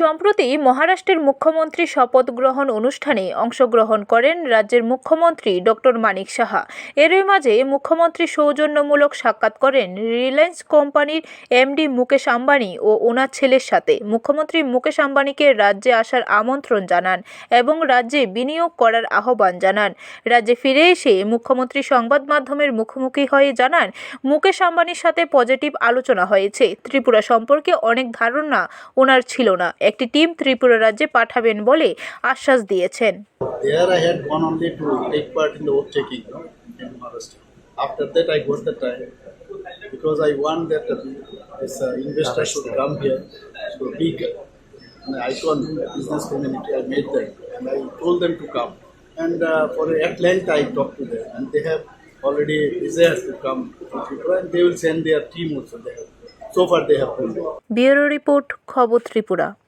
সম্প্রতি মহারাষ্ট্রের মুখ্যমন্ত্রী শপথ গ্রহণ অনুষ্ঠানে অংশগ্রহণ করেন রাজ্যের মুখ্যমন্ত্রী ডক্টর মানিক সাহা। এরই মাঝে মুখ্যমন্ত্রী সৌজন্যমূলক সাক্ষাৎ করেন রিলায়েন্স কোম্পানির এমডি মুকেশ আম্বানি ও ওনার ছেলের সাথে। মুখ্যমন্ত্রী মুকেশ আম্বানিকে রাজ্যে আসার আমন্ত্রণ জানান এবং রাজ্যে বিনিয়োগ করার আহ্বান জানান। রাজ্যে ফিরে এসে মুখ্যমন্ত্রী সংবাদ মাধ্যমের মুখোমুখি হয়ে জানান, মুকেশ আম্বানির সাথে পজিটিভ আলোচনা হয়েছে। ত্রিপুরা সম্পর্কে অনেক ধারণা ওনার ছিল না। একটি টিম ত্রিপুরা রাজ্যে পাঠাবেন বলে আশ্বাস দিয়েছেন There. After that I got the time because I want that uh, this uh, investor should come here. So big an icon business community I made them and I told them to come. And uh, for at length I talked to them and they have already desires to come to Tripura and they will send their team also. They have, so far they have me. Bureau report খবর ত্রিপুরা